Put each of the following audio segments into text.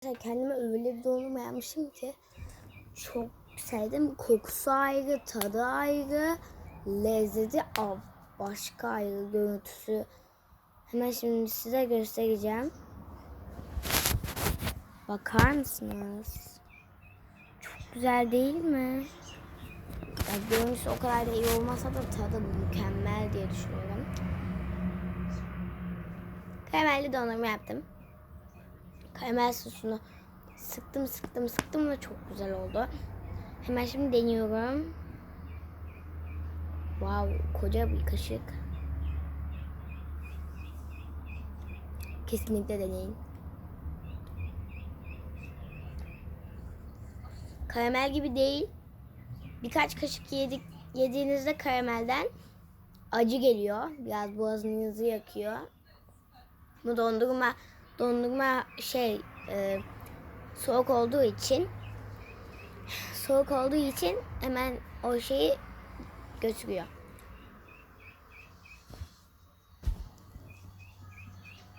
Kendime öyle bir dondurma yapmışım ki çok sevdim. Kokusu ayrı, tadı ayrı, lezzeti av başka ayrı, görüntüsü. Hemen şimdi size göstereceğim. Bakar mısınız? Çok güzel değil mi? Ya görüntüsü o kadar da iyi olmasa da tadı mükemmel diye düşünüyorum. Karamelli dondurma yaptım. Karamel sosunu sıktım sıktım sıktım ve çok güzel oldu. Hemen şimdi deniyorum. Wow koca bir kaşık. Kesinlikle deneyin. Karamel gibi değil. Birkaç kaşık yedik yediğinizde karamelden acı geliyor. Biraz boğazınızı yakıyor. Bu dondurma dondurma şey e, soğuk olduğu için soğuk olduğu için hemen o şeyi götürüyor.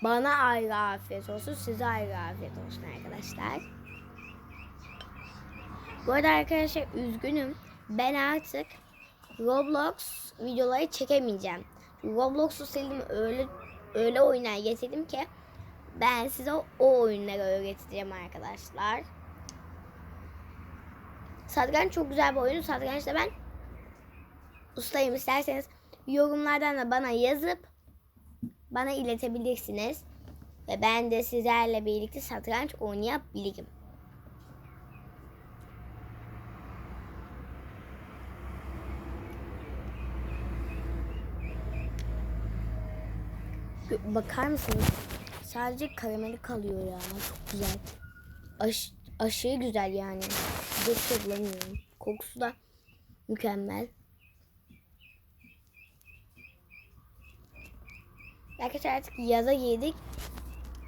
Bana ayrı afiyet olsun, size ayrı afiyet olsun arkadaşlar. Bu arada arkadaşlar üzgünüm. Ben artık Roblox videoları çekemeyeceğim. Roblox'u sildim öyle öyle oyunlar getirdim ki ben size o oyunları öğreteceğim arkadaşlar. Satranç çok güzel bir oyun. Satrançta ben ustayım. İsterseniz yorumlardan da bana yazıp bana iletebilirsiniz. Ve ben de sizlerle birlikte satranç oynayabilirim. Bakar mısınız? Sadece karameli kalıyor ya. Çok güzel. Aş, aşırı güzel yani. Bir şey bulamıyorum. Kokusu da mükemmel. Arkadaşlar artık yaza girdik.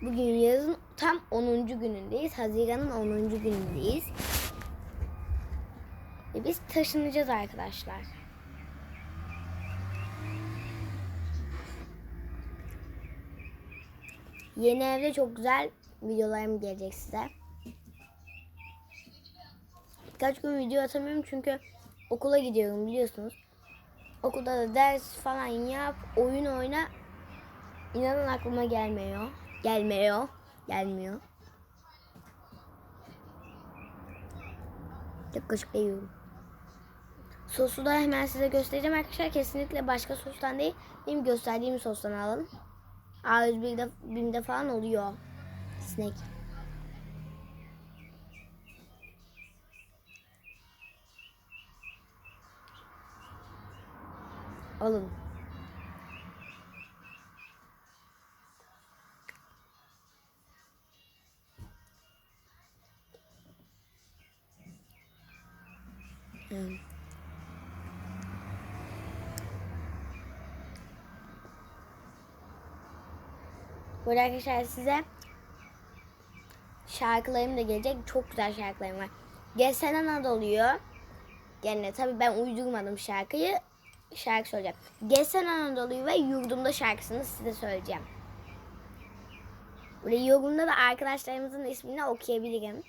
Bugün yazın tam 10. günündeyiz. Haziran'ın 10. günündeyiz. Ve biz taşınacağız arkadaşlar. Yeni evde çok güzel videolarım gelecek size. Birkaç gün video atamıyorum çünkü okula gidiyorum biliyorsunuz. Okulda da ders falan yap, oyun oyna. İnanın aklıma gelmiyor. Gelmiyor. Gelmiyor. Tek kaşık yiyorum. Sosu da hemen size göstereceğim arkadaşlar. Kesinlikle başka sostan değil. Benim gösterdiğim sostan alın. A101'de BİM'de falan oluyor. Snack. Alın. Hmm. Burada arkadaşlar size şarkılarım da gelecek. Çok güzel şarkılarım var. Geçen Anadolu'yu yani tabii ben uydurmadım şarkıyı. Şarkı söyleyeceğim. Geçen Anadolu'yu ve Yurdumda şarkısını size söyleyeceğim. Burada yurdumda da arkadaşlarımızın ismini okuyabilirim.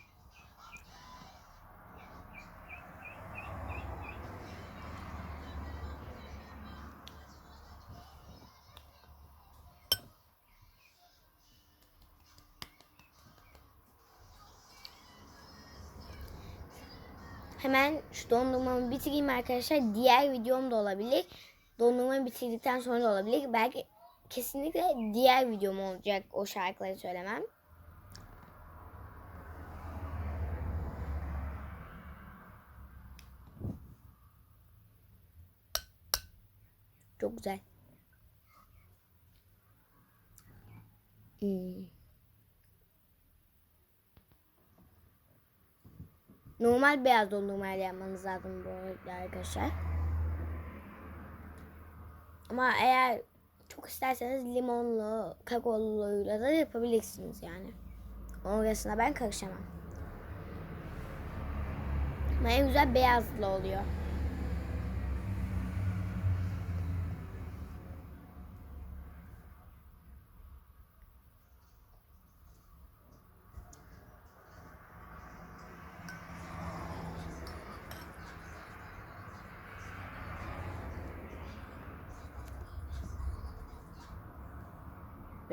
Hemen şu dondurmamı bitireyim arkadaşlar. Diğer videom da olabilir. Dondurmayı bitirdikten sonra da olabilir. Belki kesinlikle diğer videom olacak o şarkıları söylemem. Çok güzel. Hmm. Normal beyaz dondurmayla yapmanız lazım bu arada arkadaşlar. Ama eğer çok isterseniz limonlu, kakaoluyla da yapabilirsiniz yani. Orasına ben karışamam. Ama en güzel beyazlı oluyor.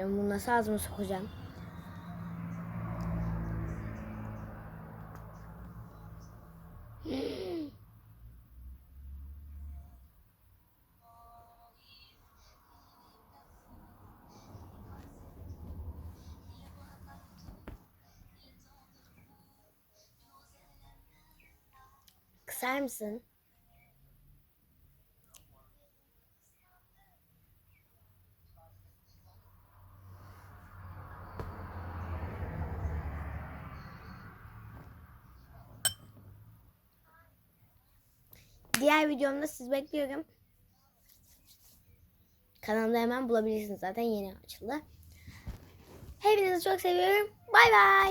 Ben bunu nasıl ağzıma sokacağım? Kısar mısın? Diğer videomda siz bekliyorum. Kanalda hemen bulabilirsiniz zaten yeni açıldı. Hepinizi çok seviyorum. Bay bay.